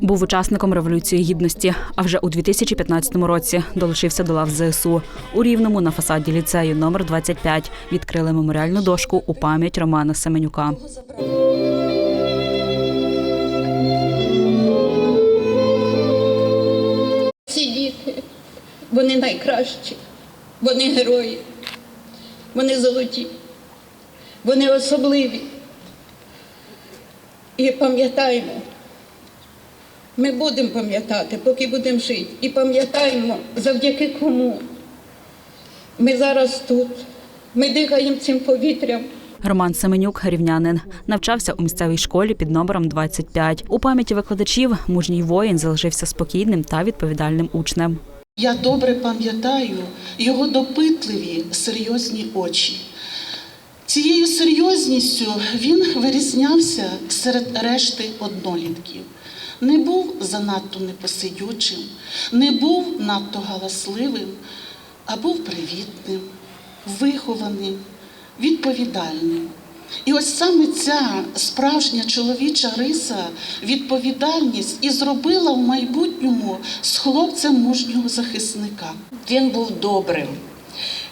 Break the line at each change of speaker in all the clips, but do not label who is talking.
Був учасником революції гідності. А вже у 2015 році долучився до лав ЗСУ. У Рівному на фасаді ліцею номер 25 відкрили меморіальну дошку у пам'ять Романа Семенюка.
Ці діти, вони найкращі, вони герої, вони золоті, вони особливі. І пам'ятаємо, ми будемо пам'ятати, поки будемо жити. І пам'ятаємо, завдяки кому. Ми зараз тут, ми дихаємо цим повітрям.
Роман Семенюк, рівнянин, навчався у місцевій школі під номером 25. У пам'яті викладачів мужній воїн залишився спокійним та відповідальним учнем.
Я добре пам'ятаю його допитливі, серйозні очі. Цією серйозністю він вирізнявся серед решти однолітків. Не був занадто непосидючим, не був надто галасливим, а був привітним, вихованим, відповідальним. І ось саме ця справжня чоловіча риса, відповідальність і зробила в майбутньому з хлопцем мужнього захисника.
Він був добрим.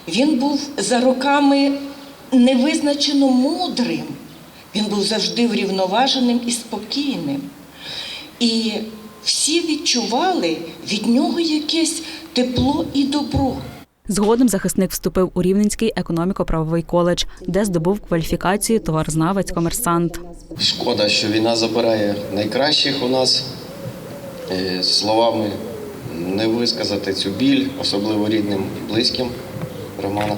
Він був за роками невизначено мудрим. Він був завжди врівноваженим і спокійним. І всі відчували від нього якесь тепло і добро.
Згодом захисник вступив у Рівненський економіко-правовий коледж, де здобув кваліфікацію товарознавець-комерсант.
Шкода, що війна забирає найкращих у нас. Е, Словами не висказати цю біль, особливо рідним і близьким Романа.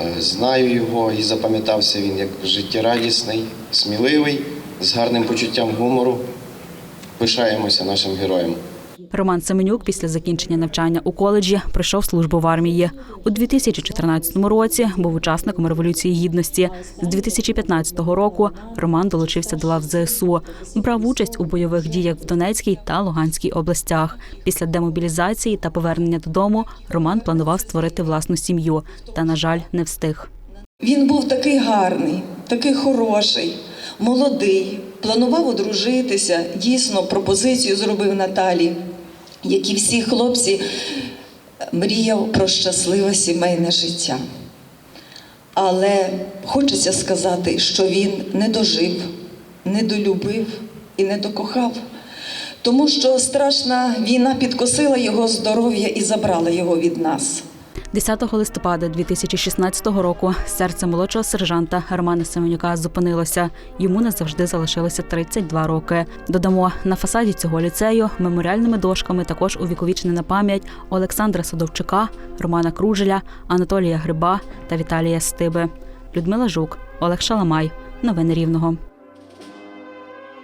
Е, Знаю його і запам'ятався він як життєрадісний, сміливий, з гарним почуттям гумору. Пишаємося нашим героєм.
Роман Семенюк після закінчення навчання у коледжі пройшов службу в армії. У 2014 році був учасником революції гідності. З 2015 року Роман долучився до лав ЗСУ, брав участь у бойових діях в Донецькій та Луганській областях. Після демобілізації та повернення додому Роман планував створити власну сім'ю, та, на жаль, не встиг.
Він був такий гарний, такий хороший, молодий, планував одружитися. Дійсно, пропозицію зробив Наталі, як і всі хлопці, мріяв про щасливе сімейне життя. Але хочеться сказати, що він не дожив, не долюбив і не докохав, тому що страшна війна підкосила його здоров'я і забрала його від нас.
10 листопада 2016 року серце молодшого сержанта Романа Семенюка зупинилося. Йому назавжди залишилося 32 роки. Додамо на фасаді цього ліцею меморіальними дошками також увіковічнена пам'ять Олександра Садовчука, Романа Кружеля, Анатолія Гриба та Віталія Стиби. Людмила Жук, Олег Шаламай. Новини Рівного.